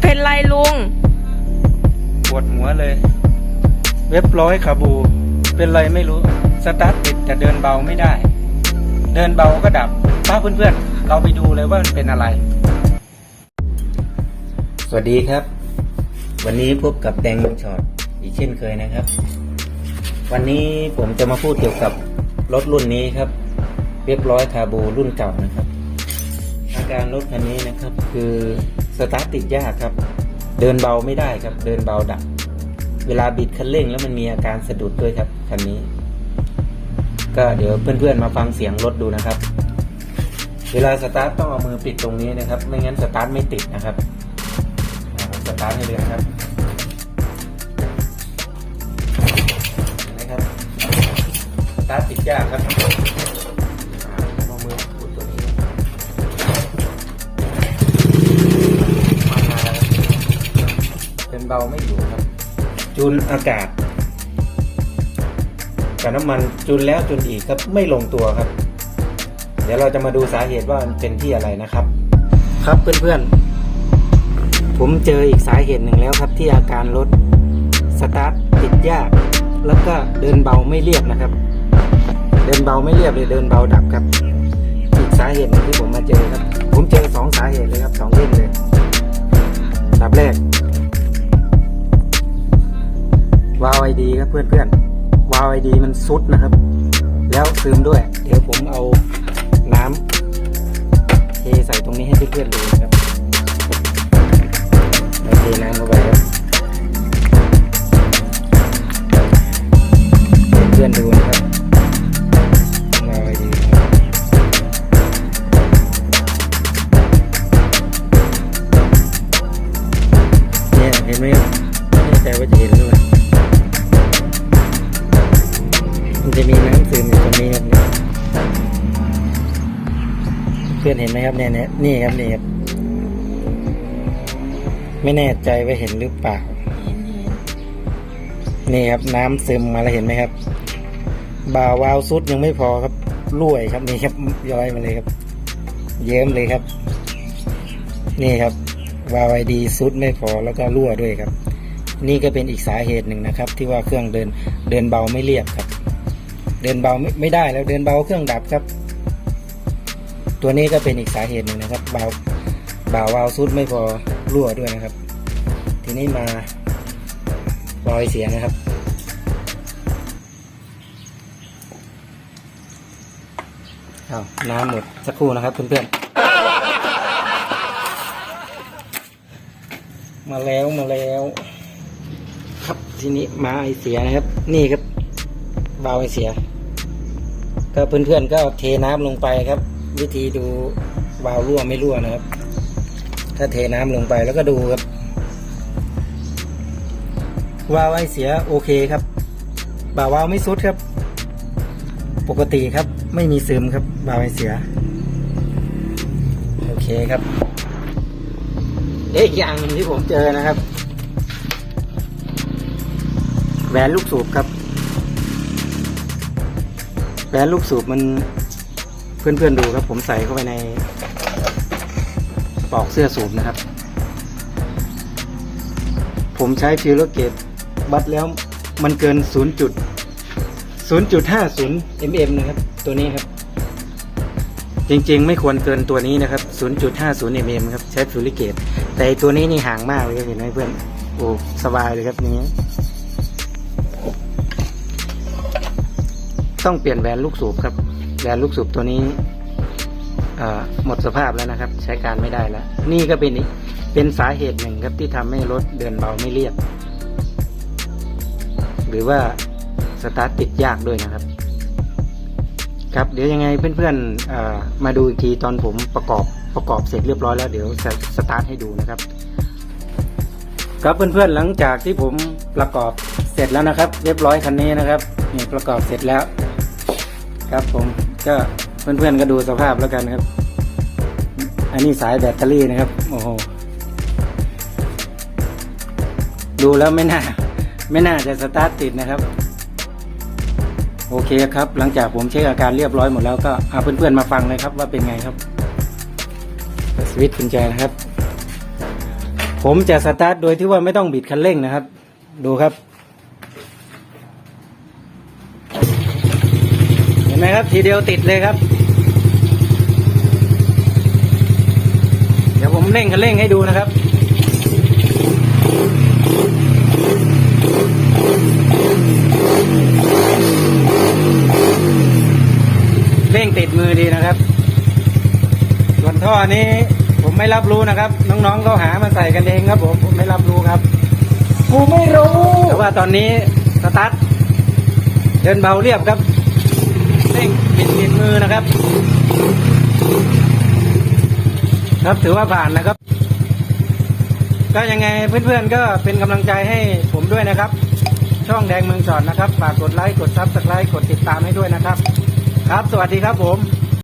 เป็นไรลุง ปวดหัวเลย เว็บร้อยขาบู เป็นไรไม่รู้ สตาร์ทติดแต่เดินเบาไม่ได้ เดินเบาก็ดับป้าเพื่อนๆ เราไปดูเลยว่ามันเป็นอะไร สวัสดีครับ วันนี้พบกับแดงช็อตอีกเช่นเคยนะครับ วันนี้ผมจะมาพูดเกี่ยวกับรถรุ่นนี้ครับ เรียบร้อยคาบูรุ่นเก่านะครับ อาการรถคันนี้นะครับ คือสตาร์ทติดยากครับ เดินเบาไม่ได้ครับ เดินเบาดับ เวลาบิดคันเร่งแล้วมันมีอาการสะดุดด้วยครับคันนี้ ก็เดี๋ยวเพื่อนๆมาฟังเสียงรถดูนะครับ เวลาสตาร์ทต้องเอามือปิดตรงนี้นะครับ ไม่งั้นสตาร์ทไม่ติดนะครับสตาร์ทให้เลยนะครับนไหมครับสตาร์ทติดยากครับ เป็นเบาไม่อยู่ครับ จูนอากาศกับน้ำมันจูนแล้วจูนอีกครับไม่ลงตัวครับ เดี๋ยวเราจะมาดูสาเหตุว่ามันเป็นที่อะไรนะครับ ครับเพื่อนๆ ผมเจออีกสาเหตุหนึ่งแล้วครับที่อาการรถสตาร์ทติดยาก แล้วก็เดินเบาไม่เรียบนะครับ เดินเบาไม่เรียบเลยเดินเบาดับครับอีกสาเหตุหนึ่งที่ผมมาเจอครับ ผมเจอสองสาเหตุเลยครับสองเรื่องเลยดับแรก วาวไอดีครับเพื่อนๆวาล์วไอดีมันซุดนะครับ แล้วซึมด้วย เดี๋ยวผมเอาน้ำเทใส่ตรงนี้ให้เพื่อนๆดูนะครับเราเทน้ำเข้าไปครับเพื่อนๆดูนะครับวาวไอดีเนี่ยเห็นไหมครับไม่แน่ใจว่าจะเห็นหรือเปล่า มันจะมีน้ำซึมอยู่ตรงนี้ครับเนี่ยเพื่อนเห็นไหมครับเนี่ยเนี่ยนี่ครับนี่ครับ ไม่แน่ใจว่าเห็นหรือเปล่า นี่ครับน้ำซึมมาแล้วเห็นไหมครับ บ่าวาวซุดยังไม่พอครับรั่วยครับนี่ครับย้อยมาเลยครับ เยิ้มเลยครับ นี่ครับวาวไอดีซุดไม่พอแล้วก็รั่วด้วยครับ นี่ก็เป็นอีกสาเหตุหนึ่งนะครับ ที่ว่าเครื่องเดินเดินเบาไม่เรียบครับ เดินเบาไม่ไม่ได้แล้วเดินเบาเครื่องดับครับ ตัวนี้ก็เป็นอีกสาเหตุหนึ่งนะครับ เบาเบาวาวซุดไม่พอรั่วด้วยนะครับ ทีนี้มารอยเสียนะครับ เอาน้ำหมดสักครู่นะครับเพื่อนๆ มาแล้วมาแล้ว ครับทีนี้มาไอเสียนะครับ นี่ครับ บาไอเสีย ก็เพื่อนๆก็เทน้ำลงไปครับ วิธีดูวาล์วรั่วไม่รั่วนะครับ ถ้าเทน้ำลงไปแล้วก็ดูครับวาล์วไอเสียโอเคครับบ่าวาล์วไม่ซุดครับ ปกติครับ ไม่มีซึมครับวาล์วไอเสีย โอเคครับเอ๊ะอีกอย่างหนึ่งที่ผมเจอนะครับแหวนลูกสูบครับ แหวนลูกสูบมันเพื่อนๆดูครับ ผมใส่เข้าไปในปลอกเสื้อสูบนะครับ ผมใช้ฟิวเลอร์เกตวัดแล้วมันเกิน 0 จุด 0.50 mm นะครับ ตัวนี้ครับ จริงๆ ไม่ควรเกินตัวนี้นะครับ 0.50 mm ครับ ใช้ฟิวเลอร์เกตแต่ตัวนี้นี่ห่างมากเลยครับเห็นไหมเพื่อน โอ้ สบายเลยครับอย่างนี้ ต้องเปลี่ยนแหวนลูกสูบครับแหวนลูกสูบตัวนี้หมดสภาพแล้วนะครับ ใช้การไม่ได้แล้ว นี่ก็เป็นเป็นสาเหตุหนึ่งครับที่ทำให้รถเดินเบาไม่เรียบ หรือว่าสตาร์ทติดยากด้วยนะครับ ครับเดี๋ยวยังไงเพื่อนๆมาดูอีกทีตอนผมประกอบประกอบเสร็จเรียบร้อยแล้วเดี๋ยวสตาร์ทให้ดูนะครับ ครับเพื่อนๆหลังจากที่ผมประกอบเสร็จแล้วนะครับ เรียบร้อยคันนี้นะครับนี่ประกอบเสร็จแล้ว ครับผมก็เพื่อนๆก็ดูสภาพแล้วกันครับ อันนี้สายแบตเตอรี่นะครับ โอ้โห ดูแล้วไม่น่า ไม่น่าจะสตาร์ทติดนะครับ โอเคครับ หลังจากผมเช็คอาการเรียบร้อยหมดแล้วก็เอาเพื่อนๆมาฟังเลยครับว่าเป็นไงครับ สวิตช์กุญแจนะครับ ผมจะสตาร์ทโดยที่ว่าไม่ต้องบิดคันเร่งนะครับ ดูครับ ห็นไหมครับ ทีเดียวติดเลยครับ เดี๋ยวผมเร่งคันเร่งให้ดูนะครับเร่งติดมือดีนะครับ ส่วนท่อนี้ผมไม่รับรู้นะครับ น้องๆเขาหามาใส่กันเองครับผมผมไม่รับรู้ครับกูไม่รู้แต่ว่าตอนนี้สตาร์ทเดินเบาเรียบครับเร่ง ปิดปิดมือนะครับ ครับถือว่าผ่านนะครับ ก็ยังไงเพื่อนๆก็เป็นกำลังใจให้ผมด้วยนะครับ ช่องแดงเมืองจอดนะครับฝากกดไลค์กดซับสไครต์กดติดตามให้ด้วยนะครับ ครับ สวัสดีครับผม